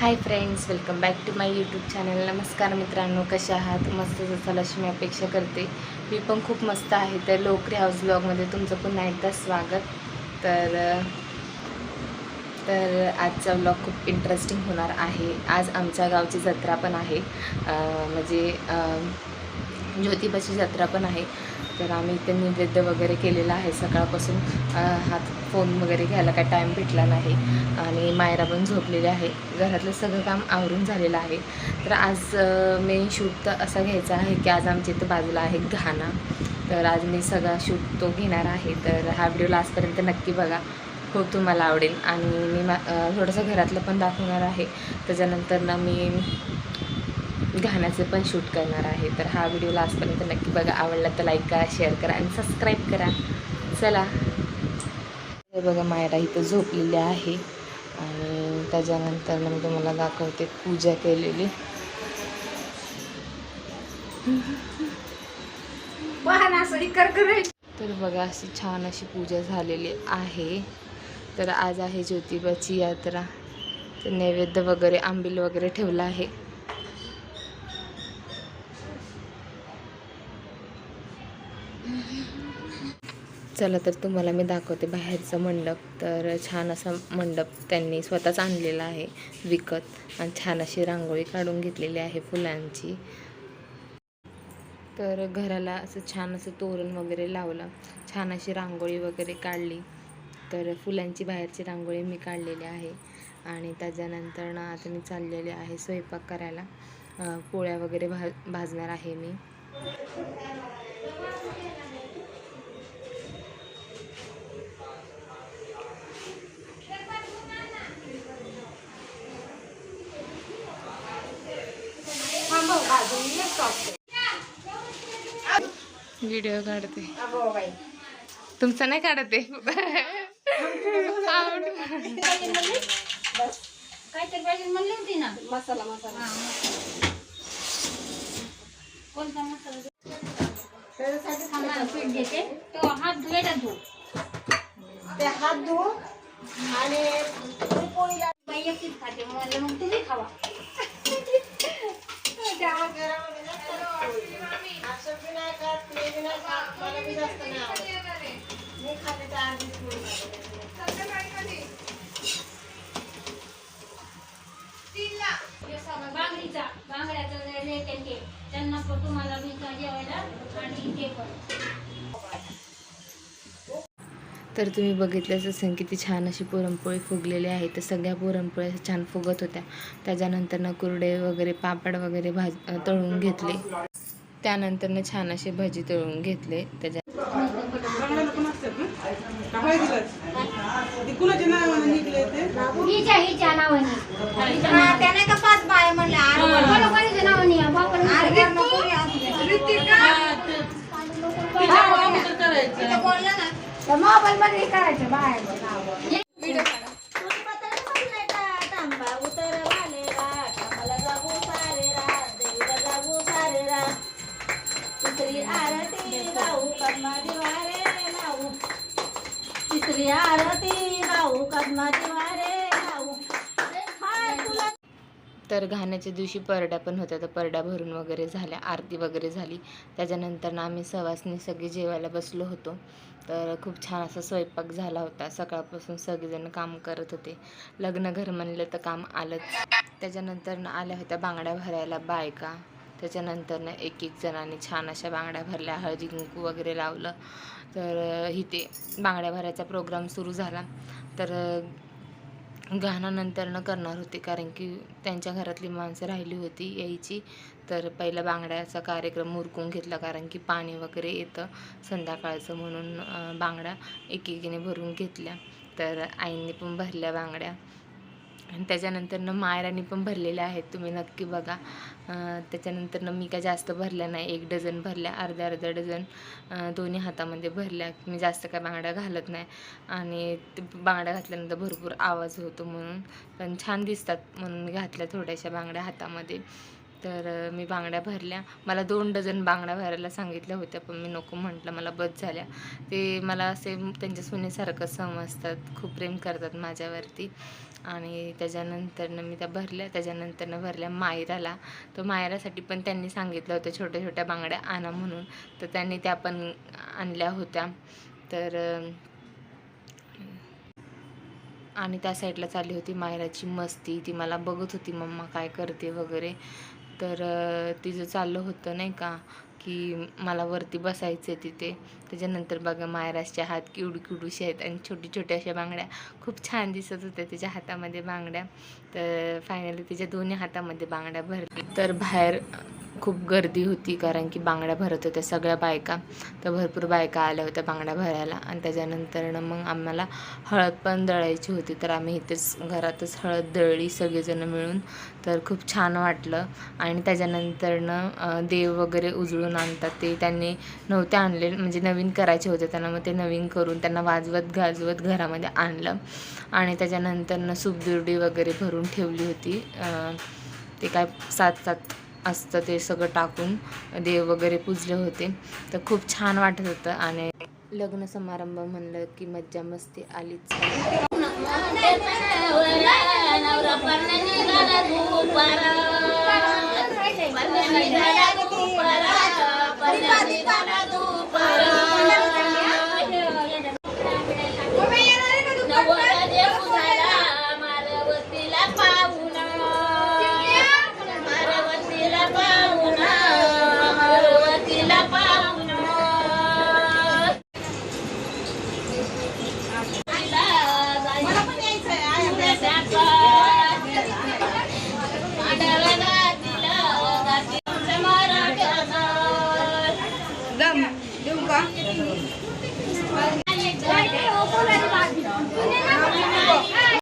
Hi friends welcome back to my YouTube channel नमस्कार मित्रांनो कसे आहात? मस्त जसाल अशी मी अपेक्षा करते. मी पण खूप मस्त आहे. तर लोकरी हाऊस ब्लॉगमध्ये तुमचं पुन्हा एकदा स्वागत. तर तर आजचा ब्लॉग खूप इंटरेस्टिंग होणार आहे. आज आमच्या गावची जत्रा पण आहे. म्हणजे ज्योतिबाची जत्रा पण आहे. तर आम्ही इथे नैवेद्य वगैरे केलेला आहे सकाळपासून. हात फोन वगैरे घ्यायला काय टाईम भेटला नाही. आणि मायरा पण झोपलेली आहे. घरातलं सगळं काम आवरून झालेलं आहे. तर आज मेन शूट तर असा घ्यायचा आहे की आज आमच्या इथं बाजूला आहे घाणा. तर आज मी सगळा शूट तो घेणार आहे. तर हा व्हिडिओ लास्टपर्यंत नक्की बघा. खूप तुम्हाला आवडेल. आणि मी मा थोडंसं घरातलं पण दाखवणार आहे. त्याच्यानंतर ना मी गाण्याचे पण शूट करणार आहे. तर हा व्हिडिओ लास्टपर्यंत नक्की बघा. आवडला तर लाईक करा शेअर करा आणि सबस्क्राईब करा. चला. हे बघा मायरा इथं झोपलेली आहे. आणि त्याच्यानंतर मी तुम्हाला दाखवते पूजा केलेली. तर बघा अशी छान अशी पूजा झालेली आहे. तर आज आहे ज्योतिबाची यात्रा. तर नैवेद्य वगैरे आंबील वगैरे ठेवला आहे. चला तर तुम्हाला मी दाखवते. बाहेरचा मंडप तर छान असा मंडप त्यांनी स्वतःच आणलेला आहे विकत. आणि छान अशी रांगोळी काढून घेतलेली आहे फुलांची. तर घराला असं छान असं तोरण वगैरे लावलं. छान अशी रांगोळी वगैरे काढली. तर फुलांची बाहेरची रांगोळी मी काढलेली आहे. आणि त्याच्यानंतर ना आता मी चाललेले आहे स्वयंपाक करायला. पोळ्या वगैरे भा भाजणार आहे मी. व्हिडिओ काढते तुमचा नाही काढते काहीतरी पाहिजे म्हणली होती ना मसाला मसाला कोणता मसाला पीठ घेते तो हात धुवायला धु ते हात धु आणि पोळीला बाई एकटीच खाते म्हणलं मग तुम्ही खावा घरामध्ये नाही खात, ते नाही खात, मला बी जास्त नाही आवडत. मी खाते तर अर्धीच पोळी बांगडीचा बांगड्याचा लेट ते. त्यांना पटू मला मी जेवायला आणि ते पण. तर तुम्ही बघितलंच असेल किती छान अशी पुरणपोळी फुगलेली आहे. तर सगळ्या पुरणपोळ्या छान फुगत होत्या. त्याच्यानंतर ना कुरडे वगैरे पापड वगैरे भाज तळून घेतले. त्यानंतर ना छान असे भजी तळून घेतले. त्याच्या मोबाईल मध्ये करायचं. बाहेर आरती तुला. तर घाण्याच्या दिवशी परड्या पण होत्या तर परड्या भरून वगैरे झाल्या आरती वगैरे झाली. त्याच्यानंतर ना आम्ही सवासनी सगळी जेवायला बसलो होतो. तर खूप छान असा स्वयंपाक झाला होता. सकाळपासून सगळेजण काम करत होते. लग्न घर म्हणलं तर काम आलंच. त्याच्यानंतर ना आल्या होत्या बांगड्या भरायला बायका. त्याच्यानंतर ना एक एक जणांनी छान अशा बांगड्या भरल्या हळदी कुंकू वगैरे लावलं. तर इथे बांगड्या भरायचा प्रोग्राम सुरू झाला. तर अ, करणार होते कारण की त्यांच्या घरातली माणसं राहिली होती यायची. तर पहिला बांगड्याचा कार्यक्रम उरकून घेतला कारण की पाणी वगैरे येतं संध्याकाळचं म्हणून बांगड्या एकेकीने भरून घेतल्या. तर आईंनी पण भरल्या बांगड्या. आणि त्याच्यानंतरनं मायरानी पण भरलेल्या आहेत तुम्ही नक्की बघा. त्याच्यानंतरनं मी काय जास्त भरल्या नाही एक डझन भरल्या अर्ध्या अर्ध्या डझन दोन्ही हातामध्ये भरल्या. मी जास्त काय बांगड्या घालत नाही. आणि ते बांगड्या घातल्यानंतर भरपूर आवाज होतो म्हणून. पण छान दिसतात म्हणून मी घातल्या थोड्याशा बांगड्या हातामध्ये. तर मी बांगड्या भरल्या. मला दोन डझन बांगड्या भरायला सांगितल्या होत्या पण मी नको म्हटलं मला बस झाल्या. ते मला असे त्यांच्या सुनेसारखं समजतात खूप प्रेम करतात माझ्यावरती. आणि त्याच्यानंतरनं मी त्या भरल्या. त्याच्यानंतरनं भरल्या मायराला. तर मायरासाठी पण त्यांनी सांगितलं होतं छोट्या छोट्या बांगड्या आणा म्हणून. तर त्यांनी त्या पण आणल्या होत्या. तर आणि त्या साईडला चालली होती मायराची मस्ती. ती मला बघत होती मम्मा काय करते वगैरे? तर तिचं चाललं होतं नाही का की मला वरती बसायचं आहे तिथे. त्याच्यानंतर बघा मायराचे हात किवडू किवडूशे आहेत आणि छोटी छोट्या अशा बांगड्या. खूप छान दिसत होत्या तिच्या हातामध्ये बांगड्या. तर फायनली तिच्या दोन्ही हातामध्ये बांगड्या भरली तर बाहेर खूप गर्दी होती कारण की बांगड्या भरत होत्या सगळ्या बायका. तर भरपूर बायका आल्या होत्या बांगड्या भरायला आणि त्याच्यानंतरनं मग आम्हाला हळद पण दळायची होती. तर आम्ही इथेच घरातच हळद दळली सगळेजणं मिळून. तर खूप छान वाटलं. आणि त्याच्यानंतरनं देव वगैरे उजळून आणतात. ते त्यांनी नव्हते आणले म्हणजे नवीन करायचे होते. त्यांना मग ते नवीन करून त्यांना वाजवत गाजवत घरामध्ये आणलं. आणि त्याच्यानंतरनं सुपबिर्डी वगैरे भरून ठेवली होती. ते काय सात सात असतं ते सगळं टाकून देव वगैरे पूजले होते. तर खूप छान वाटत होतं आणि लग्न समारंभ म्हणलं की मज्जा मस्ती आलीच. नवरा